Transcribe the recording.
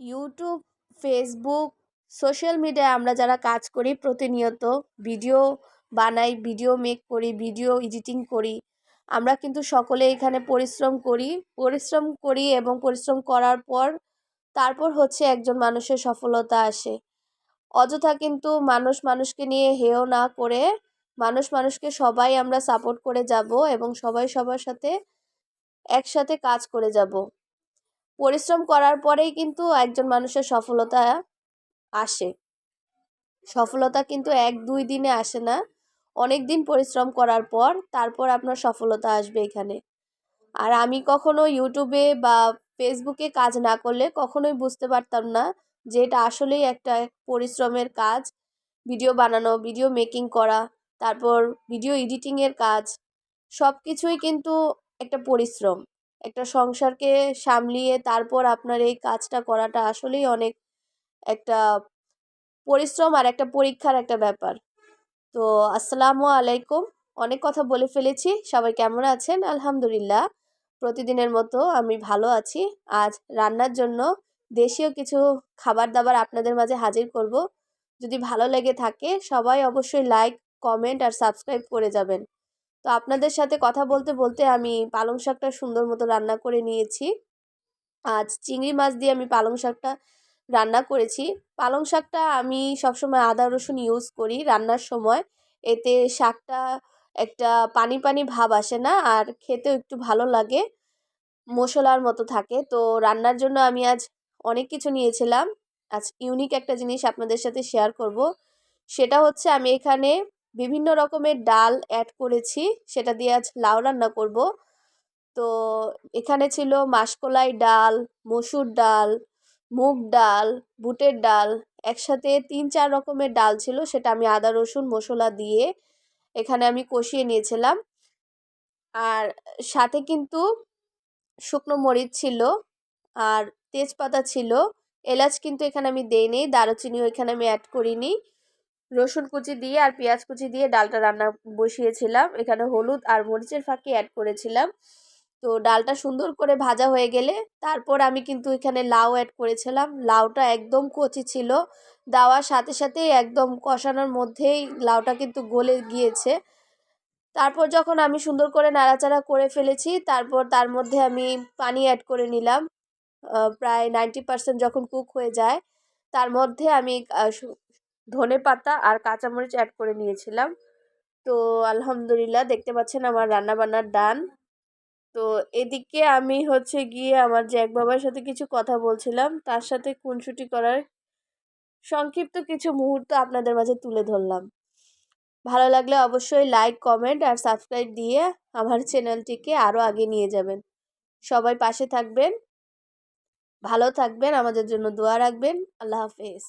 YouTube Facebook social মিডিয়ায় আমরা যারা কাজ করি প্রতিনিয়ত ভিডিও বানাই ভিডিও মেক করি ভিডিও এডিটিং করি। আমরা কিন্তু সকলে এখানে পরিশ্রম করি। পরিশ্রম করি এবং পরিশ্রম করার পর তারপর হচ্ছে একজন মানুষের সফলতা আসে। অযথা কিন্তু মানুষ মানুষকে নিয়ে হেও না করে মানুষ মানুষকে সবাই আমরা সাপোর্ট করে যাব এবং সবাই সবার সাথে একসাথে কাজ করে যাব। পরিশ্রম করার পরেই কিন্তু একজন মানুষের সফলতা আসে। সফলতা কিন্তু এক দুই দিনে আসে না। অনেক দিন পরিশ্রম করার পর তারপর আপনার সফলতা আসবে এখানে। আর আমি কখনো ইউটিউবে বা ফেসবুকে কাজ না করলে কখনোই বুঝতে পারতাম না যে এটা আসলেই একটা পরিশ্রমের কাজ। ভিডিও বানানো, ভিডিও মেকিং করা, তারপর ভিডিও এডিটিংয়ের কাজ সব কিছুই কিন্তু একটা পরিশ্রম। একটা সংসারকে সামলিয়ে তারপর আপনার এই কাজটা করাটা আসলেই অনেক একটা পরিশ্রম আর একটা পরীক্ষার একটা ব্যাপার। তো আসসালামু আলাইকুম। অনেক কথা বলে ফেলেছি। সবাই কেমন আছেন? আলহামদুলিল্লাহ। প্রতিদিনের মতো আমি ভালো আছি। আজ রান্নার জন্য দেশীয় কিছু খাবার দাবার আপনাদের মাঝে হাজির করব। যদি ভালো লেগে থাকে, সবাই অবশ্যই লাইক কমেন্ট আর সাবস্ক্রাইব করে যাবেন। তো আপনাদের সাথে কথা বলতে বলতে আমি পালং শাকটা সুন্দর মতো রান্না করে নিয়েছি। আজ চিংড়ি মাছ দিয়ে আমি পালং শাকটা রান্না করেছি। পালং শাকটা আমি সবসময় আদা, রসুন ইউজ করি রান্নার সময়। এতে শাকটা একটা পানি পানি ভাব আসে না আর খেতেও একটু ভালো লাগে, মশলার মতো থাকে। তো রান্নার জন্য আমি আজ অনেক কিছু নিয়েছিলাম। আজ ইউনিক একটা জিনিস আপনাদের সাথে শেয়ার করব। সেটা হচ্ছে আমি এখানে বিভিন্ন রকমের ডাল অ্যাড করেছি। সেটা দিয়ে আজ লাউ রান্না করব। তো এখানে ছিল মাসকলাই ডাল, মসুর ডাল, মুগ ডাল, বুটের ডাল, একসাথে তিন চার রকমের ডাল ছিল। সেটা আমি আদা, রসুন, মশলা দিয়ে এখানে আমি কষিয়ে নিয়েছিলাম। আর সাথে কিন্তু শুকনো মরিচ ছিল আর তেজপাতা ছিল। এলাচ কিন্তু এখানে আমি দেইনি, দারুচিনিও এখানে আমি অ্যাড করিনি। রসুন কুচি দিয়ে আর পেঁয়াজ কুচি দিয়ে ডালটা রান্না বসিয়েছিলাম। এখানে হলুদ আর মরিচের ফাঁকি অ্যাড করেছিলাম। তো ডালটা সুন্দর করে ভাজা হয়ে গেলে তারপর আমি কিন্তু এখানে লাউ অ্যাড করেছিলাম। লাউটা একদম কচি ছিল। দেওয়ার সাথে সাথেই একদম কষানোর মধ্যেই লাউটা কিন্তু গলে গিয়েছে। তারপর যখন আমি সুন্দর করে নাড়াচাড়া করে ফেলেছি, তারপর তার মধ্যে আমি পানি অ্যাড করে নিলাম। প্রায় নাইনটি পারসেন্ট যখন কুক হয়ে যায়, তার মধ্যে আমি ধনে পাতা আর কাঁচামরিচ অ্যাড করে নিয়েছিলাম। তো আলহামদুলিল্লাহ দেখতে পাচ্ছেন আমার রান্নাবান্নার ডান তো এদিকে আমি হচ্ছে গিয়ে আমার জ্যাক বাবার সাথে কিছু কথা বলছিলাম, তার সাথে খুনসুটি করার সংক্ষিপ্ত কিছু মুহূর্ত আপনাদের মাঝে তুলে ধরলাম। ভালো লাগলে অবশ্যই লাইক কমেন্ট আর সাবস্ক্রাইব দিয়ে আমার চ্যানেলটিকে আরও আগে নিয়ে যাবেন। সবাই পাশে থাকবেন, ভালো থাকবেন, আমাদের জন্য দোয়া রাখবেন। আল্লাহ হাফেজ।